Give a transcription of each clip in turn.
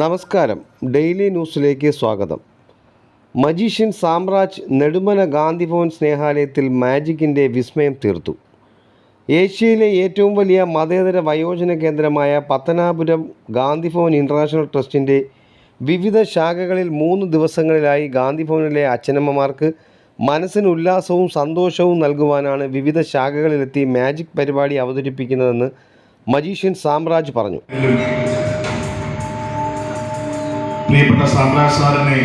നമസ്കാരം. ഡെയിലി ന്യൂസിലേക്ക് സ്വാഗതം. മജീഷ്യൻ സാമ്രാജ് നെടുമല ഗാന്ധിഭവൻ സ്നേഹാലയത്തിൽ മാജിക്കിന്റെ വിസ്മയം തീർത്തു. ഏഷ്യയിലെ ഏറ്റവും വലിയ മതേതര വയോജന കേന്ദ്രമായ പത്തനാപുരം ഗാന്ധിഭവൻ ഇന്റർനാഷണൽ ട്രസ്റ്റിന്റെ വിവിധ ശാഖകളിൽ മൂന്ന് ദിവസങ്ങളിലായി ഗാന്ധിഭവനിലെ അച്ഛനമ്മമാർക്ക് മനസ്സിന് ഉല്ലാസവും സന്തോഷവും നൽകുവാനാണ് വിവിധ ശാഖകളിലെത്തി മാജിക് പരിപാടി അവതരിപ്പിക്കുന്നതെന്ന് മജീഷ്യൻ സാമ്രാജ് പറഞ്ഞു. പ്രിയപ്പെട്ട സാമ്രാജ് സാറിനെ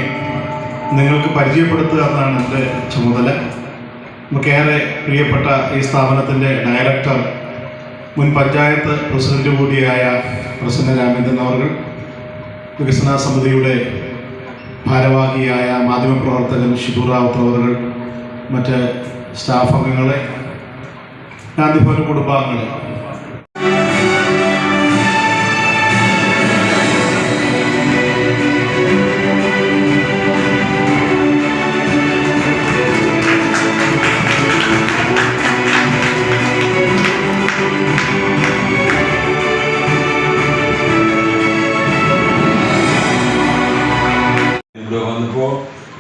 നിങ്ങൾക്ക് പരിചയപ്പെടുത്തുക എന്നാണ് എന്റെ ചുമതല. നമുക്കേറെ പ്രിയപ്പെട്ട ഈ സ്ഥാപനത്തിന്റെ ഡയറക്ടർ മുൻ പഞ്ചായത്ത് പ്രസിഡന്റ് കൂടിയായ പ്രസന്ന രാമേന്ദ്രൻ അവർ വികസന സമിതിയുടെ ഭാരവാഹിയായ മാധ്യമപ്രവർത്തകൻ ഷിബു റാവത്ത് അവർ മറ്റ് സ്റ്റാഫ് അംഗങ്ങളെ ഗാന്ധിഭവൻ കുടുംബാംഗങ്ങളെ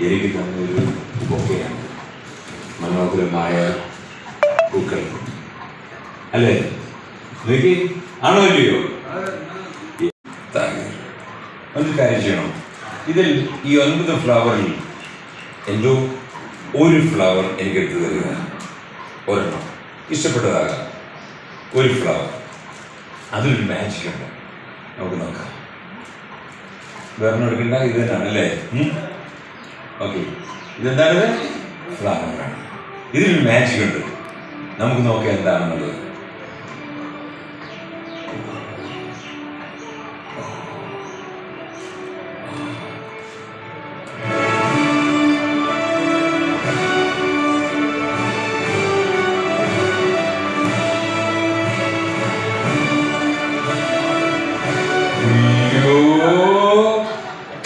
എനിക്ക് തന്നൊരു ബൊക്കെയാണ്. മനോഹരമായ പൂക്കൾ. അല്ലേ? നോക്കി ആണോ ഇല്ലയോ? ഒരു കാര്യം ചെയ്യണം. ഇതിൽ ഈ ഒൻപത് ഫ്ലവറിൽ എന്തോ ഒരു ഫ്ലവർ എനിക്ക് എടുത്തു തരിക. ഒരെണ്ണം. ഇഷ്ടപ്പെട്ടതാകാം. ഒരു ഫ്ലവർ അതിലൊരു മാജിക് ഉണ്ട്. നമുക്ക് നോക്കാം. വേറെ എടുക്കണ്ട. ഇത് തന്നെയാണ് അല്ലേ? ഓക്കെ ഇതെന്താണ് ഫ്ലവറാണ്. ഇതിൽ മാജിക് ഉണ്ട്. നമുക്ക് നോക്കാം എന്താണെന്നുള്ളത്.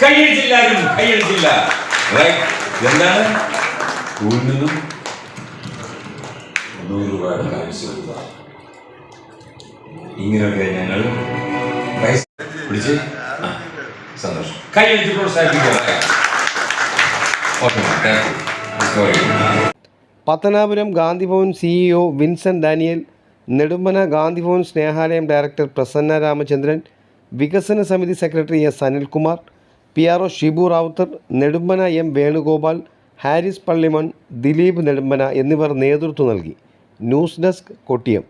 കയ്യടിച്ചില്ലാരും കയ്യടിച്ചില്ല. എന്താണ്? സ്കൂളിൽ നിന്നും നൂറ് രൂപയുടെ കാണിച്ചു ഇങ്ങനെയൊക്കെ ഞങ്ങൾ പിടിച്ച് സന്തോഷം. സന്തോഷം കയ്യടിച്ച് പ്രോത്സാഹിപ്പിക്കുക. Okay thank you Pathanapuram Gandhibhavan CEO Vincent Daniel Nedumpana Gandhibhavan Snehalayam director Prasanna Ramachandran വികസന സമിതി secretary S Anilkumar P R O Shibu Ravuthar Nedumpana M Venugopal Haris Pallimon Dileep Nedumpana എന്നിവർ നേതൃത്വം നൽകി. News desk Kottiyam.